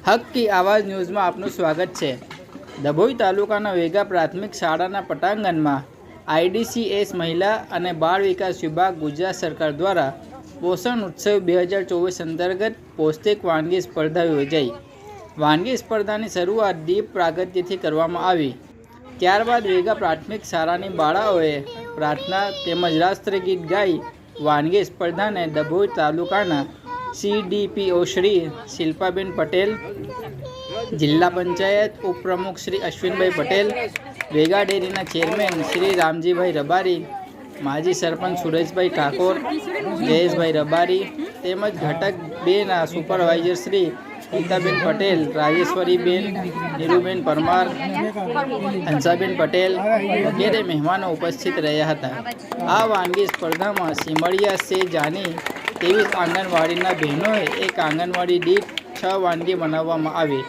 હક કી આવાજ ન્યૂઝમાં આપનું સ્વાગત છે. ડભોઈ તાલુકાના વેગા પ્રાથમિક શાળાના પટાંગણમાં આઈડીસીએસ મહિલા અને બાળ વિકાસ વિભાગ ગુજરાત સરકાર દ્વારા પોષણ ઉત્સવ બે હજાર ચોવીસ અંતર્ગત પૌષ્ટિક વાનગી સ્પર્ધા યોજાઈ. વાનગી સ્પર્ધાની શરૂઆત દીપ પ્રાગત્યથી કરવામાં આવી. ત્યારબાદ વેગા પ્રાથમિક શાળાની બાળાઓએ પ્રાર્થના તેમજ રાષ્ટ્રગીત ગીત ગાઈ વાનગી સ્પર્ધાને ડભોઈ તાલુકાના સીડીપીઓ શ્રી શિલ્પાબેન પટેલ, જિલ્લા પંચાયત ઉપપ્રમુખ શ્રી અશ્વિનભાઈ પટેલ, વેગા ડેરીના ચેરમેન શ્રી રામજીભાઈ રબારી, માજી સરપંચ સુરેશભાઈ ઠાકોર, જયેશભાઈ રબારી તેમજ ઘટક બેના સુપરવાઇઝર શ્રી ગીતાબેન પટેલ રાજેશ્વરીબેન નીરુબેન પરમાર હંસાબેન પટેલ વગેરે મહેમાનો ઉપસ્થિત રહ્યા હતા. આ વાનગી સ્પર્ધામાં સિમળિયા સે જાની ત્રેવીસ આંગણવાડીના બહેનોએ એક આંગણવાડી દીઠ છ વાનગી બનાવવામાં આવી.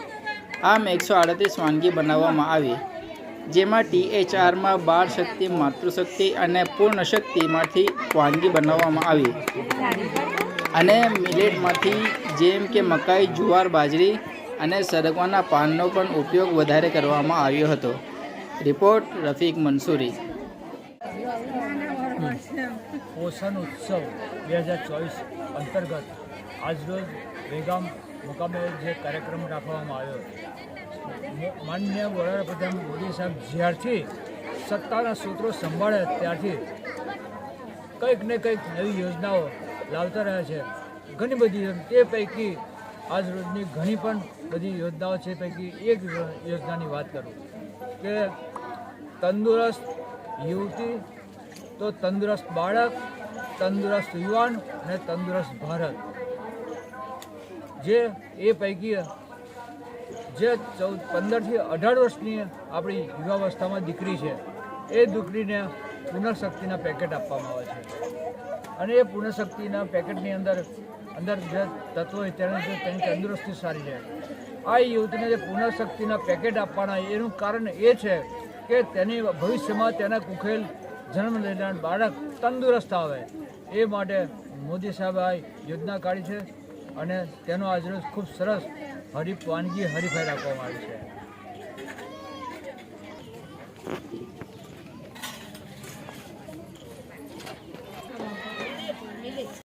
આમ એકસો આડત્રીસ વાનગી બનાવવામાં આવી, જેમાં ટીએચઆરમાં બાળ શક્તિ, માતૃશક્તિ અને પૂર્ણ શક્તિમાંથી વાનગી બનાવવામાં આવી. અને મિલેટમાંથી જેમ કે મકાઈ, જુવાર, બાજરી અને સરગવાના પાનનો પણ ઉપયોગ વધારે કરવામાં આવ્યો હતો. રિપોર્ટ રફીક મંસૂરી. પોષણ ઉત્સવ બે હજાર ચોવીસ અંતર્ગત આજરોજ બેગામ મુકામે જે કાર્યક્રમ રાખવામાં આવ્યો માન્ય વડાપ્રધાન મોદી સાહેબ જ્યારથી સત્તાના સૂત્રો સંભાળ્યા ત્યારથી કંઈક ને કંઈક નવી યોજનાઓ લાવતા રહ્યા છે. ઘણી બધી તે પૈકી આજ રોજની ઘણી પણ બધી યોજનાઓ છે. પૈકી એક યોજનાની વાત કરું કે તંદુરસ્ત યુવતી તો તંદુરસ્ત બાળક, તંદુરસ્ત યુવાન અને તંદુરસ્ત ભારત. જે એ પૈકી જે ચૌદ, પંદરથી અઢાર વર્ષની આપણી યુવાવસ્થામાં દીકરી છે, એ દીકરીને પુનઃશક્તિના પેકેટ આપવામાં આવે છે. અને એ પુનઃશક્તિના પેકેટની અંદર અંદર જે તત્વો તેને તેની તંદુરસ્તી સારી છે. આ યુવતીને જે પુનઃશક્તિના પેકેટ આપવાના, એનું કારણ એ છે કે તેની ભવિષ્યમાં તેના કુખેલ જન્મ લેનાર બાળક તંદુરસ્ત આવે. એ માટે મોદી સાહેબે આ યોજના કાઢી છે અને તેનો આજરોજ ખૂબ સરસ હરીફ વાનગી હરીફાઈ રાખવામાં આવી છે.